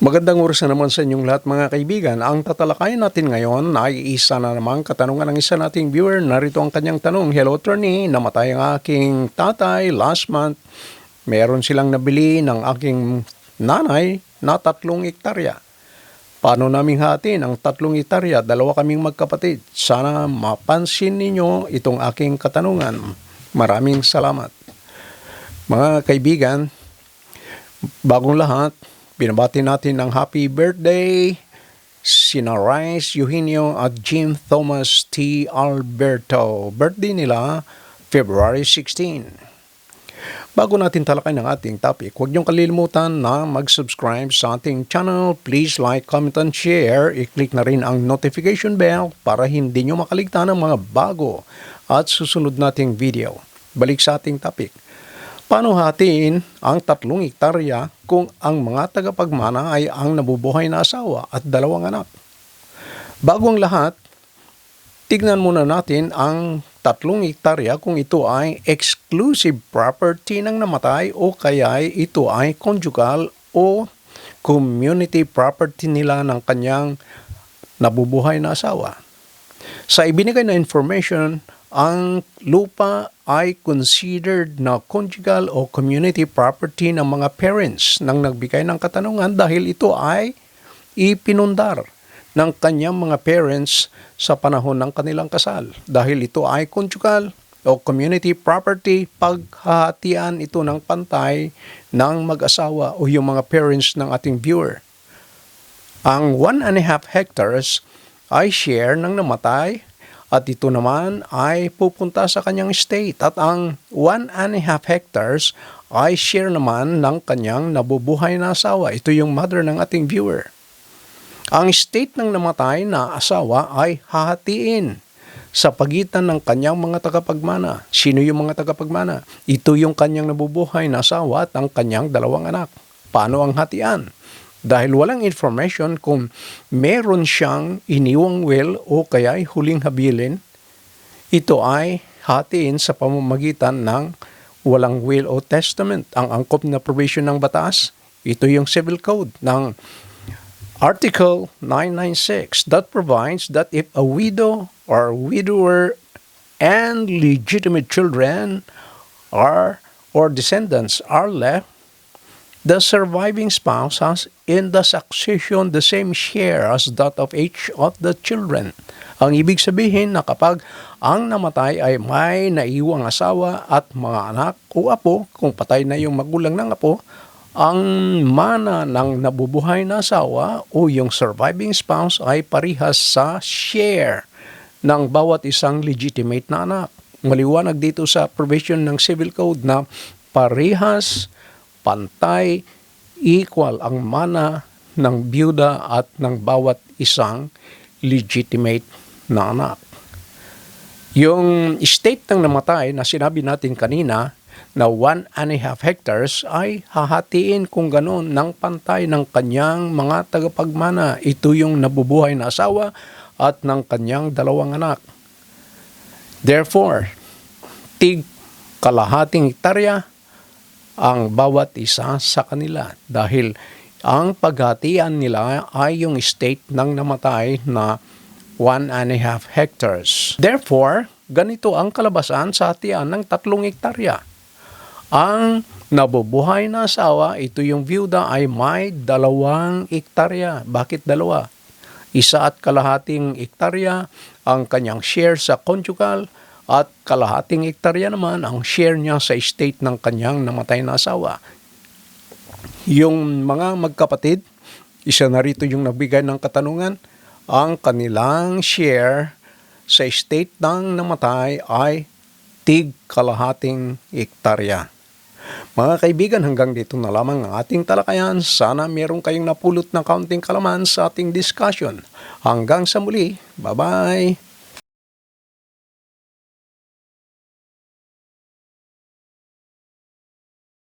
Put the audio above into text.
Magandang oras na naman sa inyong lahat mga kaibigan. Ang tatalakayin natin ngayon ay isa na namang katanungan ng isa nating viewer. Narito ang kanyang tanong. Hello, attorney. Namatay ang aking tatay last month. Meron silang nabili ng aking nanay na tatlong ektarya. Paano naming hatin ang tatlong ektarya? Dalawa kaming magkapatid. Sana mapansin ninyo itong aking katanungan. Maraming salamat. Mga kaibigan, bagong lahat, binabati natin ng happy birthday sina Rice Eugenio at Jim Thomas T. Alberto. Birthday nila February 16. Bago natin talakay ng ating topic, huwag niyong kalilimutan na mag-subscribe sa ating channel. Please like, comment, and share. I-click na rin ang notification bell para hindi niyo makaligtan ng mga bago at susunod nating video. Balik sa ating topic. Paano hatiin ang tatlong ektarya kung ang mga tagapagmana ay ang nabubuhay na asawa at dalawang anak? Bago ang lahat, tignan muna natin ang tatlong ektarya kung ito ay exclusive property ng namatay o kaya ito ay conjugal o community property nila ng kanyang nabubuhay na asawa. Sa ibinigay na information, ang lupa ay considered na conjugal o community property ng mga parents nang nagbigay ng katanungan dahil ito ay ipinundar ng kanyang mga parents sa panahon ng kanilang kasal. Dahil ito ay conjugal o community property, paghahatian ito ng pantay ng mag-asawa o yung mga parents ng ating viewer. Ang one and a half hectares ay share ng namatay at ito naman ay pupunta sa kanyang estate at ang one and a half hectares ay share naman ng kanyang nabubuhay na asawa. Ito yung mother ng ating viewer. Ang estate ng namatay na asawa ay hahatiin sa pagitan ng kanyang mga tagapagmana. Sino yung mga tagapagmana? Ito yung kanyang nabubuhay na asawa at ang kanyang dalawang anak. Paano ang hatian? Dahil walang information kung meron siyang iniwang will o kaya huling habilin, ito ay hatiin sa pamamagitan ng walang will o testament. Ang angkop na provision ng batas, ito yung civil code ng Article 996 that provides that if a widow or widower and legitimate children are or descendants are left, the surviving spouse has in the succession the same share as that of each of the children. Ang ibig sabihin na kapag ang namatay ay may naiwang asawa at mga anak o apo, kung patay na yung magulang ng apo, ang mana ng nabubuhay na asawa o yung surviving spouse ay parihas sa share ng bawat isang legitimate na anak. Maliwanag dito sa provision ng Civil Code na parihas, pantay, equal ang mana ng byuda at ng bawat isang legitimate na anak. Yung estate ng namatay na sinabi natin kanina na one and a half hectares ay hahatiin kung ganon ng pantay ng kanyang mga tagapagmana. Ito yung nabubuhay na asawa at ng kanyang dalawang anak. Therefore, tig kalahating hektarya ang bawat isa sa kanila dahil ang paghatian nila ay yung estate ng namatay na one and a half hectares. Therefore, ganito ang kalabasan sa hatian ng tatlong hektarya. Ang nabubuhay na asawa, ito yung byuda ay may dalawang hektarya. Bakit dalawa? Isa at kalahating hektarya ang kanyang share sa conjugal at kalahating hektarya naman ang share niya sa estate ng kanyang namatay na asawa. Yung mga magkapatid, isa na rito yung nagbigay ng katanungan, ang kanilang share sa estate ng namatay ay tig kalahating hektarya. Mga kaibigan, hanggang dito na lamang ang ating talakayan. Sana meron kayong napulot ng kaunting kalaman sa ating discussion. Hanggang sa muli, bye-bye!